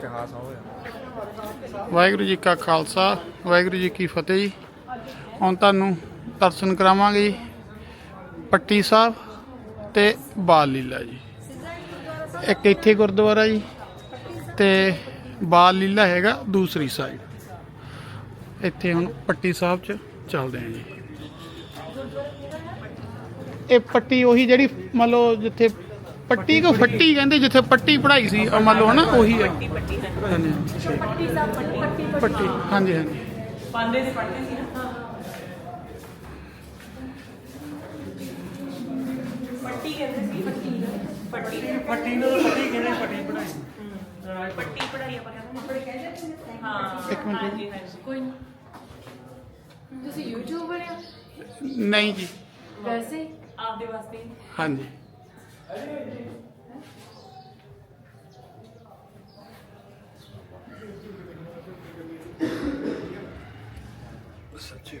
ਇਤਿਹਾਸ ਆ ਹੋਇਆ ਵਾਹਿਗੁਰੂ ਜੀ ਕਾ ਖਾਲਸਾ, ਵਾਹਿਗੁਰੂ ਜੀ ਕੀ ਫਤਿਹ ਜੀ। ਹੁਣ ਤੁਹਾਨੂੰ ਦਰਸ਼ਨ ਕਰਾਵਾਂਗੇ ਜੀ, ਪੱਟੀ ਸਾਹਿਬ ਤੇ ਬਾਲ ਲੀਲਾ ਜੀ। ਇੱਕ ਇੱਥੇ ਗੁਰਦੁਆਰਾ ਜੀ ਤੇ ਬਾਲ ਲੀਲਾ ਹੈਗਾ ਦੂਸਰੀ ਸਾਈਡ ਇੱਥੇ ਹੁਣ ਪੱਟੀ ਸਾਹਿਬ ਚ ਚੱਲਦੇ ਹਾਂ ਜੀ। ਇਹ ਪੱਟੀ ਉਹੀ ਜਿਹੜੀ ਮੰਨ ਲਓ ਜਿੱਥੇ ਪੱਟੀ ਕੋ ਫੱਟੀ ਕਹਿੰਦੇ ਜਿੱਥੇ ਪੱਟੀ ਪੜਾਈ ਸੀ ਆਹ ਮੰਨ ਲਓ ਹਨਾ ਉਹੀ ਹੈ। ਹਾਂਜੀ ਪੱਟੀ ਹਾਂਜੀ ਹਾਂਜੀ। ਪਾਂਦੇ ਦੇ ਪੜ੍ਹਦੇ ਸੀ ਨਾ। ਪੱਟੀ ਕਹਿੰਦੇ ਸੀ। ਪੱਟੀ ਪੱਟੀ ਪੱਟੀ। ਨੂੰ ਪੱਟੀ ਕਹਿੰਦੇ ਪੱਟੀ ਪੜਾਈ ਪੱਟੀ ਪੜਾਈ ਆਪਾਂ ਕਹਿੰਦੇ ਹਾਂ। ਇੱਕ ਮਿੰਟ। ਕੋਈ ਨਹੀਂ ਤੁਸੀਂ ਯੂਟਿਊਬਰ ਆ ਨਹੀਂ ਜੀ। ਵੈਸੇ? ਆਪਦੇ ਵਾਸਤੇ। ਹਾਂਜੀ। ਸੱਚੇ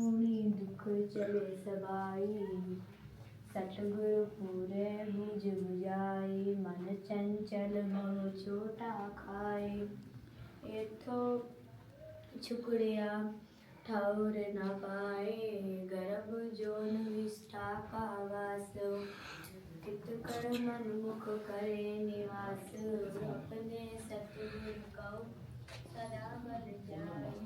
दुख चले सबाई सतगुरु पूरे बुझ बुझाई मन चंचल बहु छोटा खाए इथो छुकड़िया ठौर न पाए गर्भ जोन विष्ठा का वास चित कर मन मुख करे निवास अपने सतगुर कौ सदा बल जाए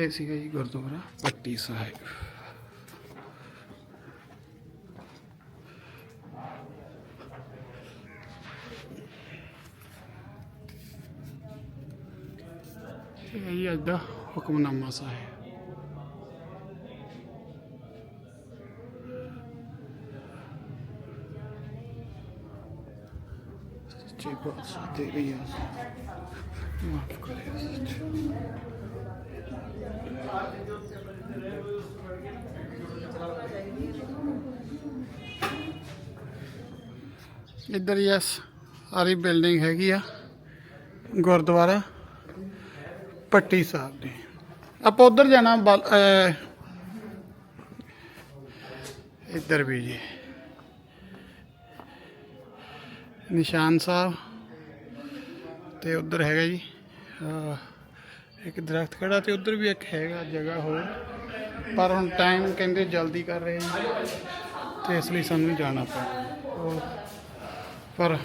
ਇਹ ਸੀਗਾ ਜੀ ਗੁਰਦੁਆਰਾ ਪੱਟੀ ਸਾਹਿਬ ਇਹ ਹੀ ਅੱਜ ਦਾ ਹੁਕਮਨਾਮਾ ਸਾਹਿਬ ਸੱਚੇ ਪਾਤਸ਼ਾਹ ਤੇਰੀ ਆਸ ਮਾਫ ਕਰੇ ਸੱਚੇ ਇੱਧਰ ਹੀ ਸਾਰੀ ਬਿਲਡਿੰਗ ਹੈਗੀ ਆ, ਗੁਰਦੁਆਰਾ, ਪੱਟੀ ਸਾਹਿਬ ਦੀ। ਆਪਾਂ ਉਧਰ ਜਾਣਾ, ਬਲ- ਇੱਧਰ ਵੀ ਜੀ। ਨਿਸ਼ਾਨ ਸਾਹਿਬ ਤੇ ਉਧਰ ਹੈਗਾ ਜੀ ਇੱਕ ਦਰਖਤ ਖੜਾ ਤੇ ਉਧਰ ਵੀ ਇੱਕ ਹੈਗਾ ਜਗ੍ਹਾ ਹੋਰ। ਪਰ ਹੁਣ ਟਾਈਮ ਕਹਿੰਦੇ ਜਲਦੀ ਕਰ ਰਹੇ ਨੇ ਤੇ ਇਸ ਲਈ ਸਾਨੂੰ ਜਾਣਾ ਪਿਆ। ਪਰ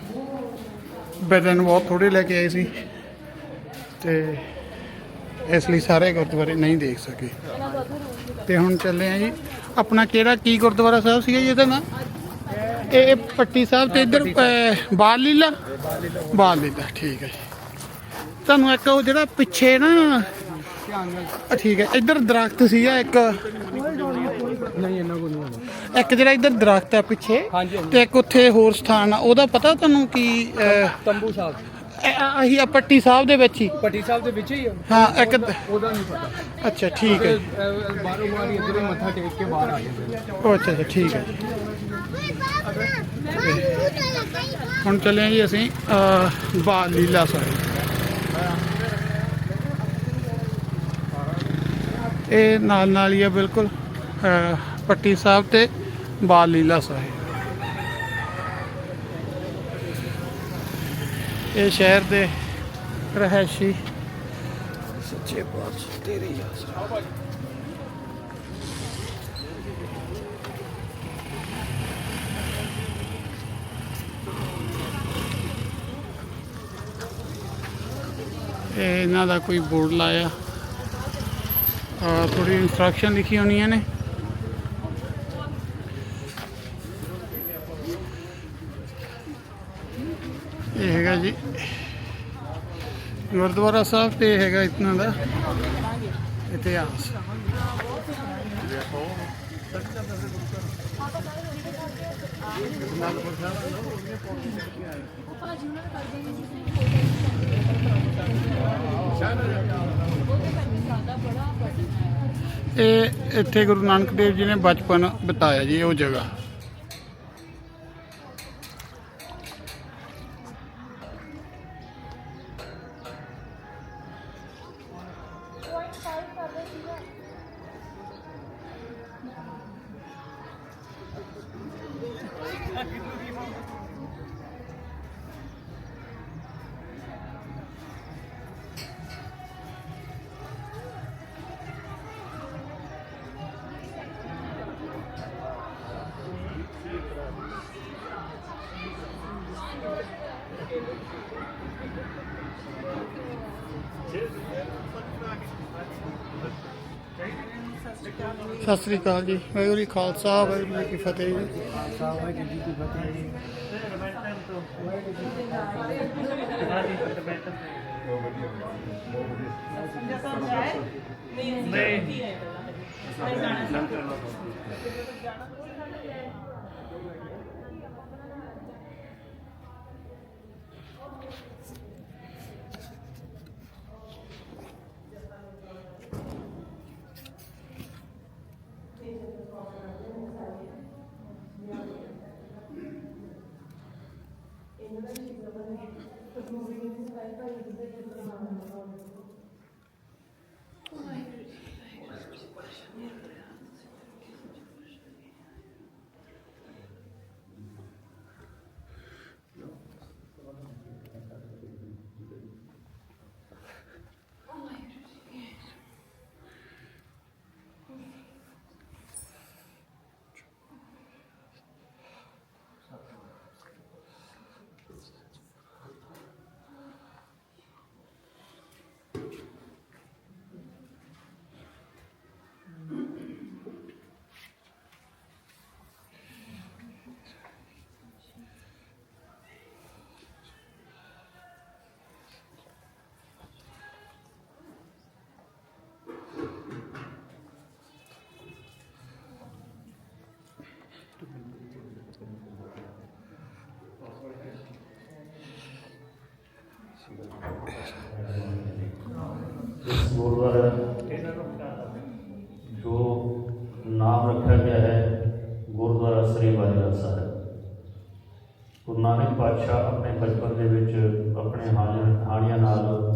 ਬਦਨ ਬਹੁਤ ਥੋੜੇ ਲੈ ਕੇ ਆਏ ਸੀ ਤੇ ਇਸ ਲਈ ਸਾਰੇ ਗੁਰਦੁਆਰੇ ਨਹੀਂ ਦੇਖ ਸਕੇ। ਤੇ ਹੁਣ ਚੱਲੇ ਆ ਜੀ ਆਪਣਾ ਕਿਹੜਾ ਕੀ ਗੁਰਦੁਆਰਾ ਸਾਹਿਬ ਸੀਗਾ ਜੀ ਇਹਦਾ ਨਾਂ? ਇਹ ਪੱਟੀ ਸਾਹਿਬ ਤੇ ਇੱਧਰ ਬਾਲ ਲੀਲਾ? ਬਾਲ ਲੀਲਾ ਠੀਕ ਹੈ ਜੀ। ਤੁਹਾਨੂੰ ਇੱਕ ਉਹ ਜਿਹੜਾ ਪਿੱਛੇ ਨਾ ਠੀਕ ਹੈ ਇੱਧਰ ਦਰਖਤ ਸੀਗਾ ਇੱਕ। ਨਹੀਂ ਇਹਨਾਂ ਕੋ ਨਹੀਂ ਇੱਕ ਜਿਹੜਾ ਇੱਧਰ ਦਰਖਤ ਹੈ ਪਿੱਛੇ ਤੇ ਇੱਕ ਉੱਥੇ ਹੋਰ ਸਥਾਨ ਆ ਉਹਦਾ ਪਤਾ ਤੁਹਾਨੂੰ ਕੀ ਤੰਬੂ ਸਾਹਿਬ। ਆਹੀ ਆ ਪੱਟੀ ਸਾਹਿਬ ਦੇ ਵਿੱਚ ਹੀ? ਪੱਟੀ ਸਾਹਿਬ ਦੇ ਵਿੱਚ ਹੀ ਆ। ਹਾਂ ਇੱਕ ਉਹਦਾ ਨਹੀਂ ਪਤਾ। ਅੱਛਾ ਠੀਕ ਹੈ। ਬਾਹਰੋਂ ਬਾਹਰ ਹੀ ਇੱਧਰ ਮੱਥਾ ਟੇਕ ਕੇ ਬਾਹਰ ਆ ਜਾਂਦੇ ਅੱਛਾ ਅੱਛਾ ਠੀਕ ਹੈ। ਹੁਣ ਚੱਲੇ ਜੀ ਅਸੀਂ ਅਹ, ਬਾਲ ਲੀਲਾ ਸਾਹਿਬ। ਇਹ ਨਾਲ ਨਾਲ ਹੀ ਆ ਬਿਲਕੁਲ ਪੱਟੀ ਸਾਹਿਬ ਤੇ ਬਾਲ ਲੀਲਾ ਸਾਹਿਬ। ਇਹ ਸ਼ਹਿਰ ਦੇ ਰਹਿਸ਼ੀ। ਸੱਚੇ ਪਾਤਸ਼ਾਹ, ਤੇਰੀ ਯਾਦ ਇਹ ਇਹਨਾਂ ਦਾ ਕੋਈ ਬੋਰਡ ਲਾਇਆ। ਆ ਥੋੜੀ ਇਨਸਟਰਕਸ਼ਨ ਲਿਖੀ ਹੋਣੀਆਂ ਨੇ ਇਹ ਹੈਗਾ ਜੀ ਗੁਰਦੁਆਰਾ ਸਾਹਿਬ ਤੇ ਇਹ ਹੈਗਾ ਇਤਨਾ ਦਾ ਇਤਿਹਾਸ। ਇਹ ਇੱਥੇ ਗੁਰੂ ਨਾਨਕ ਦੇਵ ਜੀ ਨੇ ਬਚਪਨ ਬਿਤਾਇਆ ਜੀ ਉਹ ਜਗ੍ਹਾ। ਸਤਿ ਸ੍ਰੀ ਅਕਾਲ ਜੀ। ਵਾਹਿਗੁਰੂ ਜੀ ਖਾਲਸਾ ਵਾਹਿਗੁਰੂ ਜੀ ਕੀ ਫਤਿਹ ਜੀ। ਇਸ ਗੁਰਦੁਆਰਾ ਜੋ ਨਾਮ ਰੱਖਿਆ ਗਿਆ ਹੈ ਗੁਰਦੁਆਰਾ ਸ੍ਰੀ ਵਾਜਰਾ ਸਾਹਿਬ। ਗੁਰੂ ਨਾਨਕ ਪਾਤਸ਼ਾਹ ਆਪਣੇ ਬਚਪਨ ਦੇ ਵਿੱਚ ਆਪਣੇ ਹਾਣੀਆਂ ਹਾਣੀਆਂ ਨਾਲ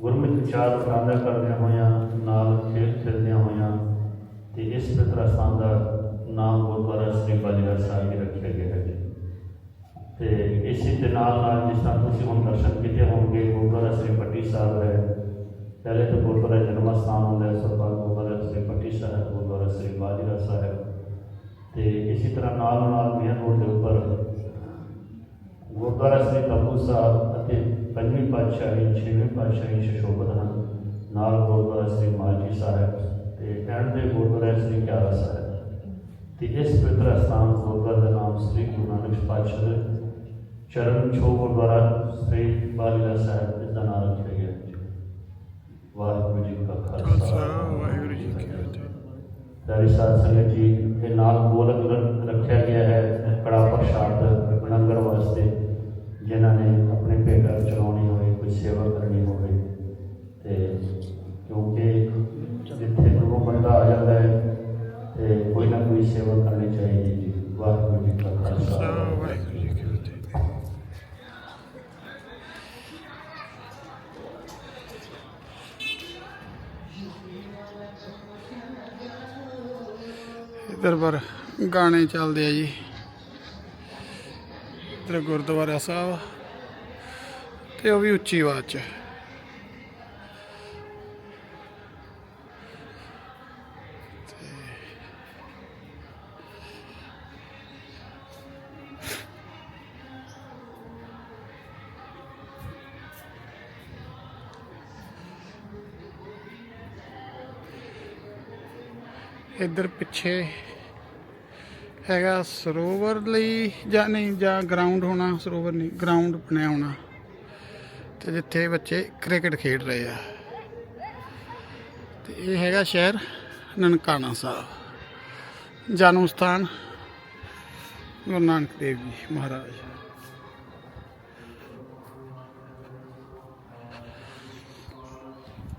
ਗੁਰਮੁਖ ਵਿਚਾਰ ਪ੍ਰਾਪਤ ਕਰਦਿਆਂ ਹੋਇਆਂ ਨਾਲ ਖੇਡ ਖੇਡਦਿਆਂ ਹੋਇਆਂ ਤੇ ਇਸ ਪਿਤਰ ਸਥਾਨ ਦਾ ਨਾਮ ਗੁਰਦੁਆਰਾ ਸ੍ਰੀ ਵਾਜਰਾ ਸਾਹਿਬ ਹੀ ਰੱਖਿਆ ਗਿਆ ਹੈ। ਤੇ ਇਸੇ ਦੇ ਨਾਲ ਨਾਲ ਜਿਸ ਤਰ੍ਹਾਂ ਤੁਸੀਂ ਹੁਣ ਦਰਸ਼ਨ ਕੀਤੇ ਹੋਣਗੇ ਗੁਰਦੁਆਰਾ ਸ੍ਰੀ ਪੱਟੀ ਸਾਹਿਬ ਹੈ ਪਹਿਲੇ ਤਾਂ ਗੁਰਦੁਆਰਾ ਜਨਮ ਸਥਾਨ ਹੁੰਦਾ ਹੈ ਗੁਰਦੁਆਰਾ ਸ੍ਰੀ ਪੱਟੀ ਸਾਹਿਬ ਗੁਰਦੁਆਰਾ, ਸ੍ਰੀ ਬਾਜਰਾ ਸਾਹਿਬ। ਤੇ ਇਸੇ ਤਰ੍ਹਾਂ ਨਾਲ ਨਾਲ ਮੇਨ ਰੋਡ ਦੇ ਉੱਪਰ ਗੁਰਦੁਆਰਾ ਸ੍ਰੀ ਤਪੂ ਸਾਹਿਬ ਅਤੇ ਪੰਜਵੀਂ ਪਾਤਸ਼ਾਹੀ, ਛੇਵੀਂ ਪਾਤਸ਼ਾਹੀ ਸ਼ਸ਼ੋਭਤ ਹਨ। ਨਾਲ ਗੁਰਦੁਆਰਾ ਸ੍ਰੀ ਮਾਲਜੀ ਸਾਹਿਬ ਤੇ ਐਂਡ ਦੇ ਗੁਰਦੁਆਰਾ ਸ੍ਰੀ ਕਿਆਰਾ ਸਾਹਿਬ। ਤੇ ਇਸ ਪਵਿੱਤਰ ਸਥਾਨ ਗੁਰਦੁਆਰਾ ਦਾ ਨਾਮ ਸ੍ਰੀ ਗੁਰੂ ਨਾਨਕ ਪਾਤਸ਼ਾਹ ਦੇ ਚਰਨ ਛੋਹ ਗੁਰਦੁਆਰਾ ਸ੍ਰੀ ਬਾਲੀਲਾ ਸਾਹਿਬ, ਇਸ ਦਾ ਨਾਮ ਰੱਖਿਆ ਵਾਹਿਗੁਰੂ ਜੀ ਕਾ ਖਾਲਸਾ। ਵਾਹਿਗੁਰੂ ਜੀ ਕੀ ਫਤਿਹ। ਪਿਆਰੀ ਸਾਧ ਸੰਗਤ ਜੀ ਇਹ ਨਾਲ ਗੋਲਕ ਰੱਖਿਆ ਗਿਆ ਹੈ ਕੜਾ ਪ੍ਰਸ਼ਾਦ ਲੰਗਰ ਵਾਸਤੇ ਜਿਨ੍ਹਾਂ ਨੇ ਆਪਣੇ ਭੇਟਾ ਚਲਾਉਣੀ ਹੋਵੇ ਕੋਈ ਸੇਵਾ ਕਰਨੀ ਹੋਵੇ। ਤੇ ਕਿਉਂਕਿ ਜਿੱਥੇ ਗੁਰੂ ਬੰਦਾ ਆ ਜਾਂਦਾ ਹੈ ਤੇ ਕੋਈ ਨਾ ਕੋਈ ਸੇਵਾ ਕਰਨੀ ਚਾਹੀਦੀ ਜੀ। ਵਾਹਿਗੁਰੂ ਜੀ ਕਾ ਖਾਲਸਾ। ਵਾਹਿਗੁਰੂ ਜੀ ਕੀ ਫਤਿਹ ਇੱਧਰ ਪਰ ਗਾਣੇ ਚੱਲਦੇ ਆ ਜੀ। ਇਧਰ ਗੁਰਦੁਆਰਾ ਸਾਹਿਬ। ਤੇ ਉਹ ਵੀ ਉੱਚੀ ਆਵਾਜ਼ 'ਚ। ਇੱਧਰ ਪਿੱਛੇ ਹੈਗਾ ਸਰੋਵਰ ਲਈ ਜਾਂ ਨਹੀਂ, ਜਾਂ ਗਰਾਊਂਡ ਹੋਣਾ, ਸਰੋਵਰ ਨਹੀਂ ਗਰਾਊਂਡ ਬਣਿਆ ਹੋਣਾ। ਤੇ ਜਿੱਥੇ ਬੱਚੇ ਕ੍ਰਿਕਟ ਖੇਡ ਰਹੇ ਆ। ਤੇ ਇਹ ਹੈਗਾ ਸ਼ਹਿਰ ਨਨਕਾਣਾ ਸਾਹਿਬ। ਜਨਮ ਸਥਾਨ ਗੁਰੂ ਨਾਨਕ ਦੇਵ ਜੀ ਮਹਾਰਾਜ।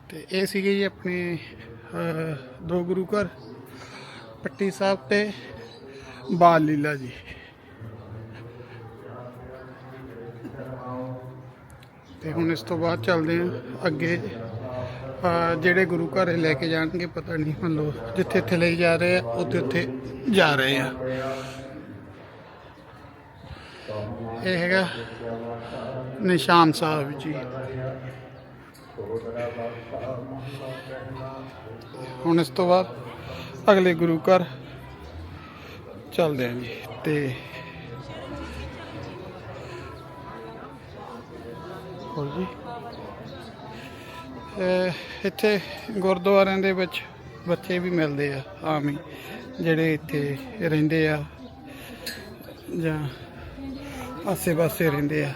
ਤੇ ਇਹ ਸੀਗੇ ਜੀ ਆਪਣੇ ਦੋ ਗੁਰੂ ਘਰ, ਪੱਟੀ ਸਾਹਿਬ ਤੇ ਬਾਲ ਲੀਲਾ ਜੀ। ਤੇ ਹੁਣ ਇਸ ਤੋਂ ਬਾਅਦ ਚੱਲਦੇ ਹਾਂ ਅੱਗੇ। ਜਿਹੜੇ ਗੁਰੂ ਘਰ ਲੈ ਕੇ ਜਾਣਗੇ, ਪਤਾ ਨਹੀਂ ਮੰਨ ਲਓ ਜਿੱਥੇ ਇੱਥੇ ਲਈ ਜਾ ਰਹੇ ਆ, ਉੱਥੇ ਉੱਥੇ ਜਾ ਰਹੇ ਆ। ਇਹ ਹੈਗਾ ਨਿਸ਼ਾਨ ਸਾਹਿਬ ਜੀ। ਹੁਣ ਇਸ ਤੋਂ ਬਾਅਦ ਅਗਲੇ ਗੁਰੂ ਘਰ ਚੱਲਦੇ ਹਾਂ ਜੀ, ਤੇ ਹੋਰ ਜੀ? ਇੱਥੇ ਗੁਰਦੁਆਰਿਆਂ ਦੇ ਵਿੱਚ ਬੱਚੇ ਵੀ ਮਿਲਦੇ ਆ, ਆਮ ਹੀ, ਜਿਹੜੇ ਇੱਥੇ ਰਹਿੰਦੇ ਆ ਜਾਂ ਆਸੇ-ਪਾਸੇ ਰਹਿੰਦੇ ਆ।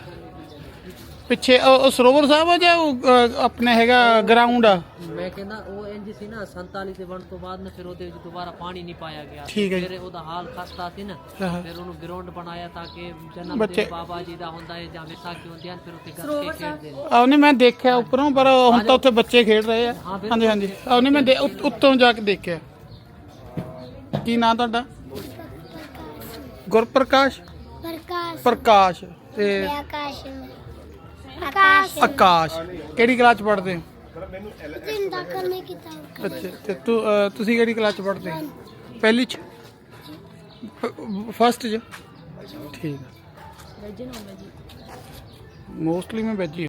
ਪਿੱਛੇ ਉਹ ਉਹ ਸਰੋਵਰ ਸਾਹਿਬ ਆ ਜਾਂ ਉਹ ਆਪਣੇ ਹੈਗਾ ਗਰਾਊਂਡ ਆ? ਮੈਂ ਕਹਿੰਦਾ ਉਹ ਇੰਜ ਸੀ ਨਾ 47 ਦੇ ਵੰਡ ਤੋਂ ਬਾਅਦ ਨਾ ਫਿਰ ਉਹਦੇ ਵਿੱਚ ਦੁਬਾਰਾ ਪਾਣੀ ਨਹੀਂ ਪਾਇਆ ਗਿਆ। ਠੀਕ ਹੈ ਜੀ। ਫਿਰ ਉਹਦਾ ਹਾਲ ਖਸਤਾ ਸੀ ਨਾ ਹਾਂ, ਹਾਂ। ਫਿਰ ਉਹਨੂੰ ਗਰਾਊਂਡ ਬਣਾਇਆ ਤਾਂ ਕਿ ਜਨਮ ਬੱਚੇ- ਦਿਨ ਬਾਬਾ ਜੀ ਦਾ ਹੁੰਦਾ ਹੈ ਜਾਂ ਵਿਸਾਖੀ ਹੁੰਦੀ ਹਨ ਫਿਰ ਉੱਥੇ ਗੱਤਕੇ ਖੇਡਦੇ ਨੇ। ਆ ਉਹਨੇ ਮੈਂ ਦੇਖਿਆ ਉੱਪਰੋਂ ਪਰ ਹੁਣ ਤਾਂ ਉੱਥੇ ਬੱਚੇ ਖੇਡ ਰਹੇ ਆ। ਹਾਂ, ਬਿਲਕੁਲ। ਹਾਂਜੀ ਹਾਂਜੀ। ਆ ਉਹਨੇ ਮੈਂ ਦੇ- ਉੱਤ- ਉੱਤੋਂ ਜਾ ਕੇ ਦੇਖਿਆ। ਕੀ ਨਾਂ ਤੁਹਾਡਾ? ਗੁਰਪ੍ਰਕਾਸ਼। ਪ੍ਰਕਾਸ਼। ਪ੍ਰਕਾਸ਼ ਤੇ ਆਕਾਸ਼। ਆਕਾਸ਼। ਆਕਾਸ਼। ਕਿਹੜੀ ਕਲਾਸ ਚ ਪੜ੍ਹਦੇ? ਹੋ ਜਿੰਦਾ ਕਰਨੇ ਕਿਤਾਬ ਅੱਛਾ ਤੇ ਤੂੰ ਅਹ, ਤੁਸੀਂ ਕਿਹੜੀ ਕਲਾਸ ਚ ਪੜ੍ਹਦੇ? ਹੋ ਪਹਿਲੀ ਚ? ਫਸਟ ਚ? ਠੀਕ ਹੈ ਮੋਸਟਲੀ ਮੈਂ ਵੈਜ ਹੀ